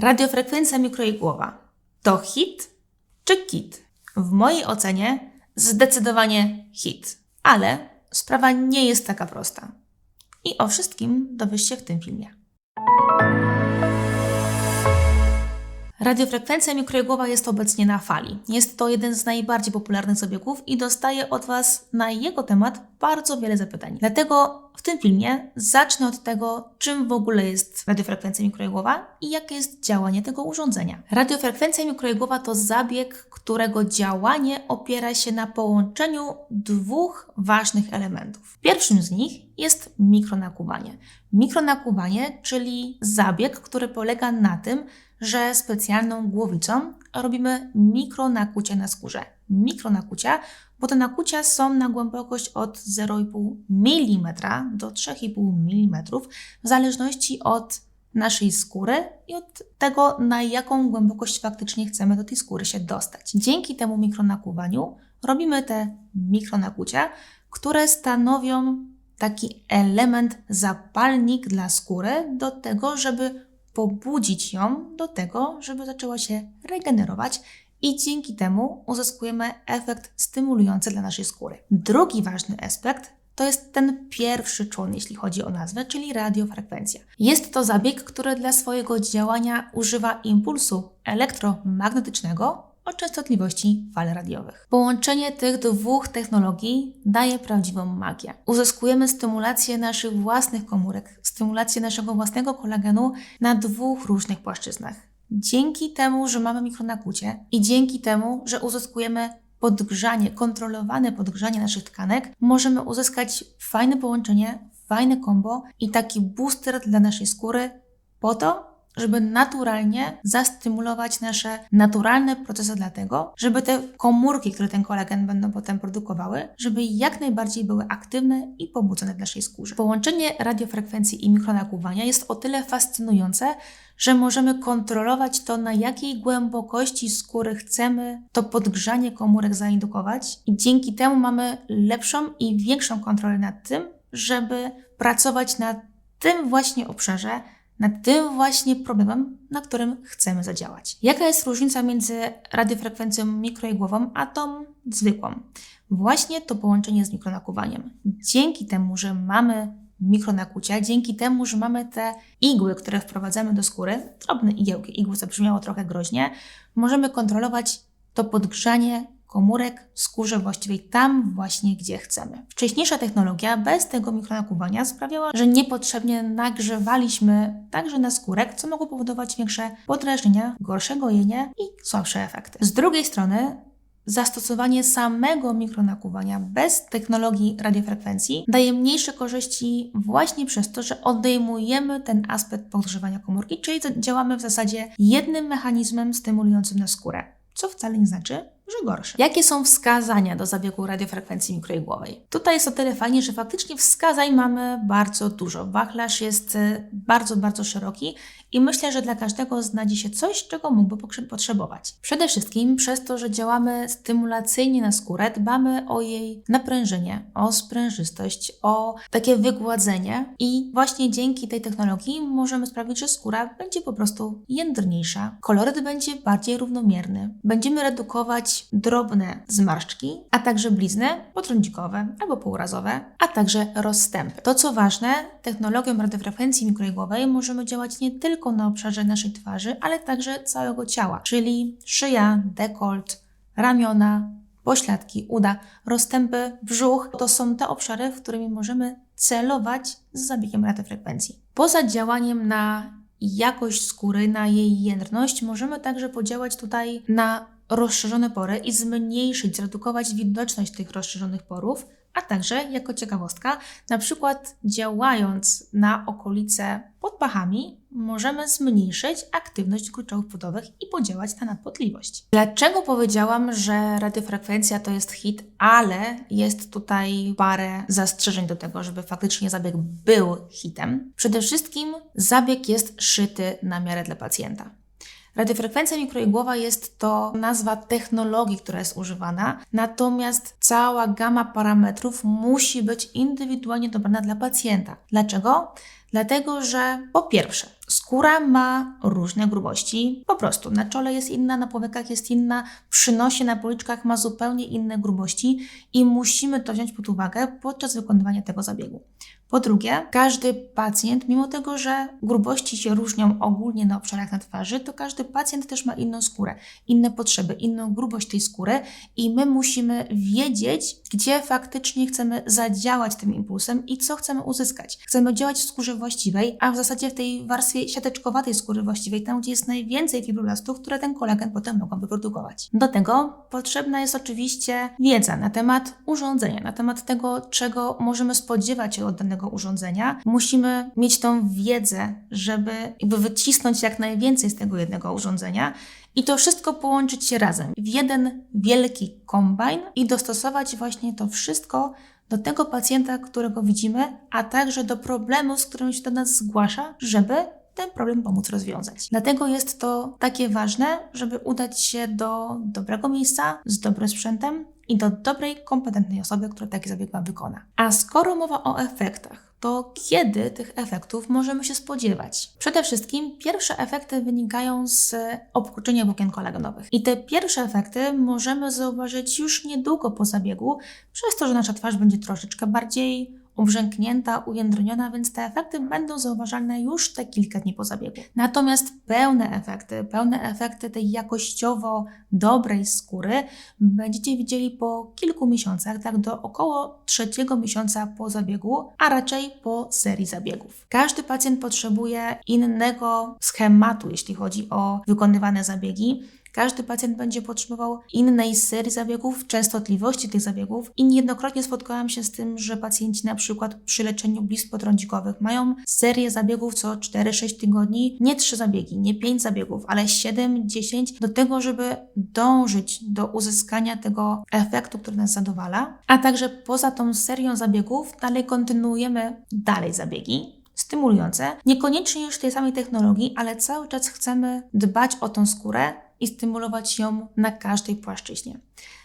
Radiofrekwencja mikroigłowa to hit czy kit? W mojej ocenie zdecydowanie hit, ale sprawa nie jest taka prosta. I o wszystkim dowiesz się w tym filmie. Radiofrekwencja mikroigłowa jest obecnie na fali. Jest to jeden z najbardziej popularnych zabiegów i dostaję od Was na jego temat bardzo wiele zapytań. Dlatego w tym filmie zacznę od tego, czym w ogóle jest radiofrekwencja mikroigłowa i jakie jest działanie tego urządzenia. Radiofrekwencja mikroigłowa to zabieg, którego działanie opiera się na połączeniu dwóch ważnych elementów. Pierwszym z nich jest mikronakuwanie. Mikronakuwanie, czyli zabieg, który polega na tym, że specjalną głowicą robimy mikronakucie na skórze. Mikronakucia, bo te nakucia są na głębokość od 0,5 mm do 3,5 mm, w zależności od naszej skóry i od tego, na jaką głębokość faktycznie chcemy do tej skóry się dostać. Dzięki temu mikronakuwaniu robimy te mikronakucia, które stanowią taki element, zapalnik dla skóry do tego, żeby pobudzić ją do tego, żeby zaczęła się regenerować i dzięki temu uzyskujemy efekt stymulujący dla naszej skóry. Drugi ważny aspekt to jest ten pierwszy człon, jeśli chodzi o nazwę, czyli radiofrekwencja. Jest to zabieg, który dla swojego działania używa impulsu elektromagnetycznego o częstotliwości fal radiowych. Połączenie tych dwóch technologii daje prawdziwą magię. Uzyskujemy stymulację naszych własnych komórek, stymulację naszego własnego kolagenu na dwóch różnych płaszczyznach. Dzięki temu, że mamy mikronakucie i dzięki temu, że uzyskujemy podgrzanie, kontrolowane podgrzanie naszych tkanek, możemy uzyskać fajne połączenie, fajne kombo i taki booster dla naszej skóry po to, żeby naturalnie zastymulować nasze naturalne procesy dlatego, żeby te komórki, które ten kolagen będą potem produkowały, żeby jak najbardziej były aktywne i pobudzone w naszej skórze. Połączenie radiofrekwencji i mikronakuwania jest o tyle fascynujące, że możemy kontrolować to, na jakiej głębokości skóry chcemy to podgrzanie komórek zaindukować i dzięki temu mamy lepszą i większą kontrolę nad tym, żeby pracować na tym właśnie obszarze, nad tym właśnie problemem, na którym chcemy zadziałać. Jaka jest różnica między radiofrekwencją mikroigłową a tą zwykłą? Właśnie to połączenie z mikronakuwaniem. Dzięki temu, że mamy mikronakucia, dzięki temu, że mamy te igły, które wprowadzamy do skóry, drobne igiełki, igły, co brzmiało trochę groźnie, możemy kontrolować to podgrzanie komórek skórze właściwej tam właśnie, gdzie chcemy. Wcześniejsza technologia bez tego mikronakuwania sprawiała, że niepotrzebnie nagrzewaliśmy także na skórek, co mogło powodować większe podrażnienia, gorsze gojenie i słabsze efekty. Z drugiej strony zastosowanie samego mikronakuwania bez technologii radiofrekwencji daje mniejsze korzyści właśnie przez to, że odejmujemy ten aspekt podgrzewania komórki, czyli działamy w zasadzie jednym mechanizmem stymulującym na skórę, co wcale nie znaczy, że gorsze. Jakie są wskazania do zabiegu radiofrekwencji mikroigłowej? Tutaj jest o tyle fajnie, że faktycznie wskazań mamy bardzo dużo. Wachlarz jest e, bardzo, bardzo szeroki i myślę, że dla każdego znajdzie się coś, czego mógłby potrzebować. Przede wszystkim przez to, że działamy stymulacyjnie na skórę, dbamy o jej naprężenie, o sprężystość, o takie wygładzenie i właśnie dzięki tej technologii możemy sprawić, że skóra będzie po prostu jędrniejsza, koloryt będzie bardziej równomierny, będziemy redukować drobne zmarszczki, a także blizny potrądzikowe albo półrazowe, a także rozstępy. To co ważne, technologią radiofrekwencji mikroigłowej możemy działać nie tylko na obszarze naszej twarzy, ale także całego ciała, czyli szyja, dekolt, ramiona, pośladki, uda, rozstępy, brzuch. To są te obszary, w którymi możemy celować z zabiegiem radiofrekwencji. Poza działaniem na jakość skóry, na jej jędrność, możemy także podziałać tutaj na rozszerzone pory i zmniejszyć, zredukować widoczność tych rozszerzonych porów, a także jako ciekawostka, na przykład działając na okolice pod pachami, możemy zmniejszyć aktywność gruczołów płodowych i podziałać na nadpotliwość. Dlaczego powiedziałam, że radiofrekwencja to jest hit, ale jest tutaj parę zastrzeżeń do tego, żeby faktycznie zabieg był hitem? Przede wszystkim zabieg jest szyty na miarę dla pacjenta. Radiofrekwencja mikroigłowa jest to nazwa technologii, która jest używana, natomiast cała gama parametrów musi być indywidualnie dobrana dla pacjenta. Dlaczego? Dlatego, że po pierwsze, skóra ma różne grubości, po prostu na czole jest inna, na powiekach jest inna, przy nosie, na policzkach ma zupełnie inne grubości i musimy to wziąć pod uwagę podczas wykonywania tego zabiegu. Po drugie, każdy pacjent, mimo tego, że grubości się różnią ogólnie na obszarach na twarzy, to każdy pacjent też ma inną skórę, inne potrzeby, inną grubość tej skóry i my musimy wiedzieć, gdzie faktycznie chcemy zadziałać tym impulsem i co chcemy uzyskać. Chcemy działać w skórze właściwej, a w zasadzie w tej warstwie siateczkowatej skóry właściwej, tam gdzie jest najwięcej fibroblastów, które ten kolagen potem mogą wyprodukować. Do tego potrzebna jest oczywiście wiedza na temat urządzenia, na temat tego, czego możemy spodziewać się od danego urządzenia. Musimy mieć tą wiedzę, żeby jakby wycisnąć jak najwięcej z tego jednego urządzenia i to wszystko połączyć się razem w jeden wielki kombajn i dostosować właśnie to wszystko do tego pacjenta, którego widzimy, a także do problemu, z którym się do nas zgłasza, żeby ten problem pomóc rozwiązać. Dlatego jest to takie ważne, żeby udać się do dobrego miejsca z dobrym sprzętem i do dobrej, kompetentnej osoby, która taki zabieg Wam wykona. A skoro mowa o efektach, to kiedy tych efektów możemy się spodziewać? Przede wszystkim pierwsze efekty wynikają z obkurczenia włókien kolagenowych. I te pierwsze efekty możemy zauważyć już niedługo po zabiegu, przez to, że nasza twarz będzie troszeczkę bardziej ubrzęknięta, ujędrniona, więc te efekty będą zauważalne już te kilka dni po zabiegu. Natomiast pełne efekty, pełne efekty tej jakościowo dobrej skóry będziecie widzieli po kilku miesiącach, tak do około trzeciego miesiąca po zabiegu, a raczej po serii zabiegów. Każdy pacjent potrzebuje innego schematu, jeśli chodzi o wykonywane zabiegi. Każdy pacjent będzie potrzebował innej serii zabiegów, częstotliwości tych zabiegów. I niejednokrotnie spotkałam się z tym, że pacjenci na przykład przy leczeniu blizn potrądzikowych mają serię zabiegów co 4-6 tygodni, nie 3 zabiegi, nie 5 zabiegów, ale 7-10 do tego, żeby dążyć do uzyskania tego efektu, który nas zadowala, a także poza tą serią zabiegów dalej kontynuujemy dalej zabiegi, stymulujące, niekoniecznie już tej samej technologii, ale cały czas chcemy dbać o tą skórę i stymulować ją na każdej płaszczyźnie.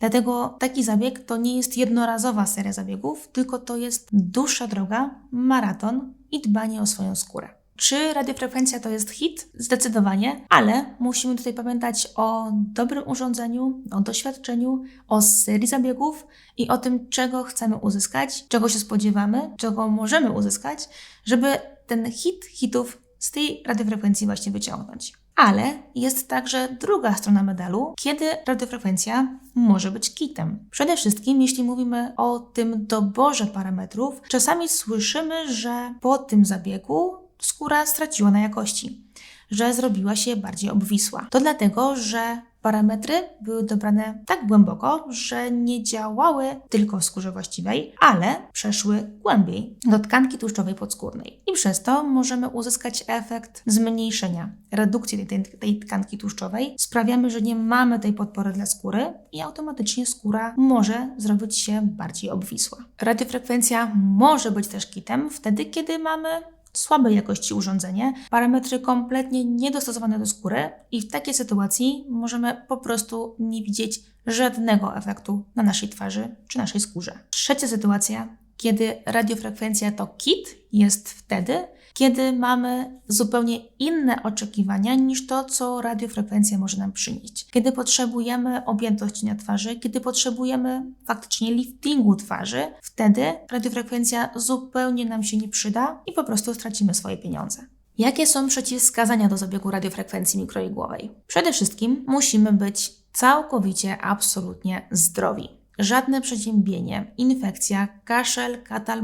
Dlatego taki zabieg to nie jest jednorazowa seria zabiegów, tylko to jest dłuższa droga, maraton i dbanie o swoją skórę. Czy radiofrekwencja to jest hit? Zdecydowanie, ale musimy tutaj pamiętać o dobrym urządzeniu, o doświadczeniu, o serii zabiegów i o tym, czego chcemy uzyskać, czego się spodziewamy, czego możemy uzyskać, żeby ten hit hitów z tej radiofrekwencji właśnie wyciągnąć. Ale jest także druga strona medalu, kiedy radiofrekwencja może być kitem. Przede wszystkim, jeśli mówimy o tym doborze parametrów, czasami słyszymy, że po tym zabiegu skóra straciła na jakości, że zrobiła się bardziej obwisła. To dlatego, że parametry były dobrane tak głęboko, że nie działały tylko w skórze właściwej, ale przeszły głębiej do tkanki tłuszczowej podskórnej. I przez to możemy uzyskać efekt zmniejszenia, redukcji tej, tej tkanki tłuszczowej. Sprawiamy, że nie mamy tej podpory dla skóry i automatycznie skóra może zrobić się bardziej obwisła. Radiofrekwencja może być też kitem wtedy, kiedy mamy słabej jakości urządzenie, parametry kompletnie niedostosowane do skóry i w takiej sytuacji możemy po prostu nie widzieć żadnego efektu na naszej twarzy czy naszej skórze. Trzecia sytuacja, kiedy radiofrekwencja to kit, jest wtedy, kiedy mamy zupełnie inne oczekiwania niż to, co radiofrekwencja może nam przynieść. Kiedy potrzebujemy objętości na twarzy, kiedy potrzebujemy faktycznie liftingu twarzy, wtedy radiofrekwencja zupełnie nam się nie przyda i po prostu stracimy swoje pieniądze. Jakie są przeciwwskazania do zabiegu radiofrekwencji mikroigłowej? Przede wszystkim musimy być całkowicie, absolutnie zdrowi żadne przeziębienie, infekcja, kaszel, katal,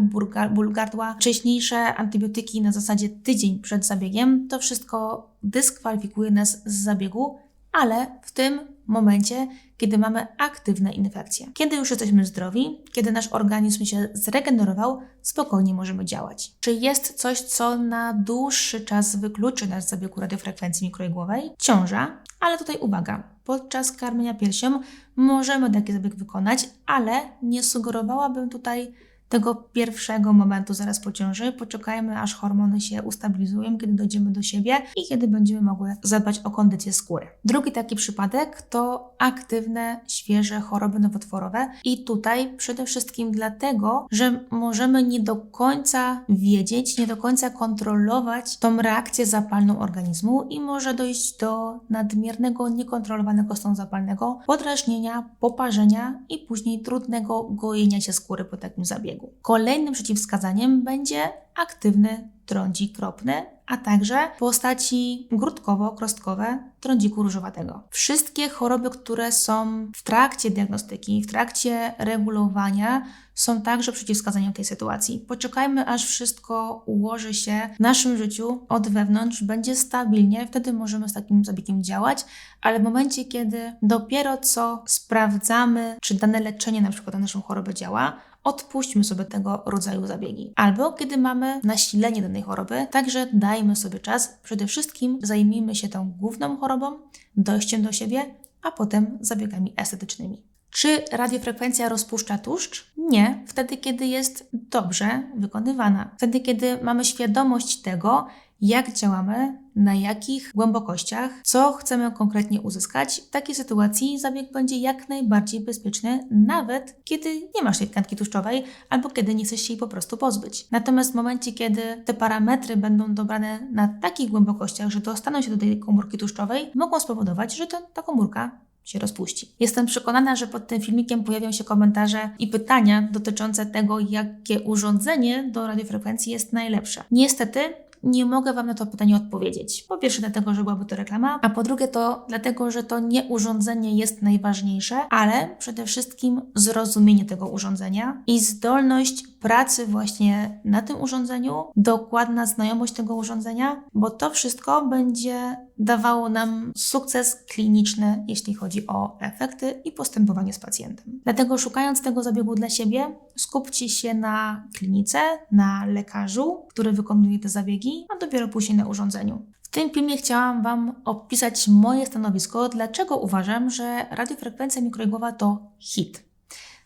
ból gardła, wcześniejsze antybiotyki na zasadzie tydzień przed zabiegiem, to wszystko dyskwalifikuje nas z zabiegu, ale w tym momencie, kiedy mamy aktywne infekcje. Kiedy już jesteśmy zdrowi, kiedy nasz organizm się zregenerował, spokojnie możemy działać. Czy jest coś, co na dłuższy czas wykluczy nas z zabiegu radiofrekwencji mikroigłowej? Ciąża, ale tutaj uwaga, podczas karmienia piersią możemy taki zabieg wykonać, ale nie sugerowałabym tutaj tego pierwszego momentu zaraz po ciąży. Poczekajmy, aż hormony się ustabilizują, kiedy dojdziemy do siebie i kiedy będziemy mogły zadbać o kondycję skóry. Drugi taki przypadek to aktywne, świeże choroby nowotworowe i tutaj przede wszystkim dlatego, że możemy nie do końca wiedzieć, nie do końca kontrolować tą reakcję zapalną organizmu i może dojść do nadmiernego, niekontrolowanego stanu zapalnego, podrażnienia, poparzenia i później trudnego gojenia się skóry po takim zabiegu. Kolejnym przeciwwskazaniem będzie aktywny trądzik kropny, a także postaci grudkowo-krostkowe trądziku różowatego. Wszystkie choroby, które są w trakcie diagnostyki, w trakcie regulowania, są także przeciwwskazaniem tej sytuacji. Poczekajmy, aż wszystko ułoży się w naszym życiu od wewnątrz, będzie stabilnie, wtedy możemy z takim zabiegiem działać, ale w momencie, kiedy dopiero co sprawdzamy, czy dane leczenie na przykład na naszą chorobę działa, odpuśćmy sobie tego rodzaju zabiegi. Albo kiedy mamy nasilenie danej choroby, także dajmy sobie czas. Przede wszystkim zajmijmy się tą główną chorobą, dojściem do siebie, a potem zabiegami estetycznymi. Czy radiofrekwencja rozpuszcza tłuszcz? Nie, wtedy kiedy jest dobrze wykonywana. Wtedy kiedy mamy świadomość tego, jak działamy, na jakich głębokościach, co chcemy konkretnie uzyskać. W takiej sytuacji zabieg będzie jak najbardziej bezpieczny, nawet kiedy nie masz tej tkanki tłuszczowej albo kiedy nie chcesz się jej po prostu pozbyć. Natomiast w momencie, kiedy te parametry będą dobrane na takich głębokościach, że dostaną się do tej komórki tłuszczowej, mogą spowodować, że to, ta komórka się rozpuści. Jestem przekonana, że pod tym filmikiem pojawią się komentarze i pytania dotyczące tego, jakie urządzenie do radiofrekwencji jest najlepsze. Niestety nie mogę Wam na to pytanie odpowiedzieć. Po pierwsze, dlatego, że byłaby to reklama, a po drugie, to dlatego, że to nie urządzenie jest najważniejsze, ale przede wszystkim zrozumienie tego urządzenia i zdolność pracy właśnie na tym urządzeniu, dokładna znajomość tego urządzenia, bo to wszystko będzie dawało nam sukces kliniczny, jeśli chodzi o efekty i postępowanie z pacjentem. Dlatego szukając tego zabiegu dla siebie, skupcie się na klinice, na lekarzu, który wykonuje te zabiegi, a dopiero później na urządzeniu. W tym filmie chciałam Wam opisać moje stanowisko, dlaczego uważam, że radiofrekwencja mikroigłowa to hit.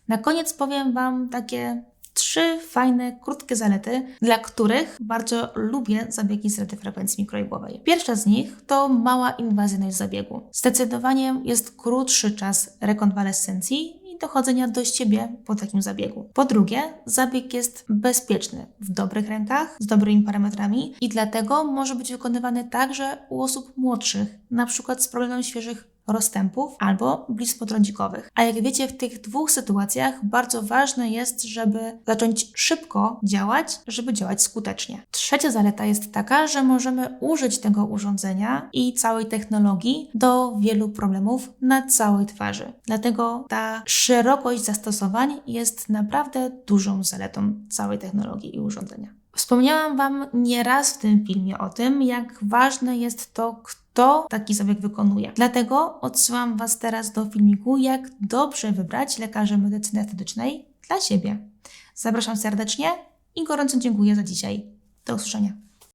Na koniec powiem Wam takie trzy fajne, krótkie zalety, dla których bardzo lubię zabiegi z radiofrekwencji mikroigłowej. Pierwsza z nich to mała inwazyjność zabiegu. Zdecydowanie jest krótszy czas rekonwalescencji i dochodzenia do siebie po takim zabiegu. Po drugie, zabieg jest bezpieczny, w dobrych rękach, z dobrymi parametrami i dlatego może być wykonywany także u osób młodszych, na przykład z problemem świeżych rozstępów albo bliskotrądzikowych. A jak wiecie, w tych dwóch sytuacjach bardzo ważne jest, żeby zacząć szybko działać, żeby działać skutecznie. Trzecia zaleta jest taka, że możemy użyć tego urządzenia i całej technologii do wielu problemów na całej twarzy. Dlatego ta szerokość zastosowań jest naprawdę dużą zaletą całej technologii i urządzenia. Wspomniałam Wam nieraz w tym filmie o tym, jak ważne jest to, kto taki zabieg wykonuje. Dlatego odsyłam Was teraz do filmiku, jak dobrze wybrać lekarza medycyny estetycznej dla siebie. Zapraszam serdecznie i gorąco dziękuję za dzisiaj. Do usłyszenia.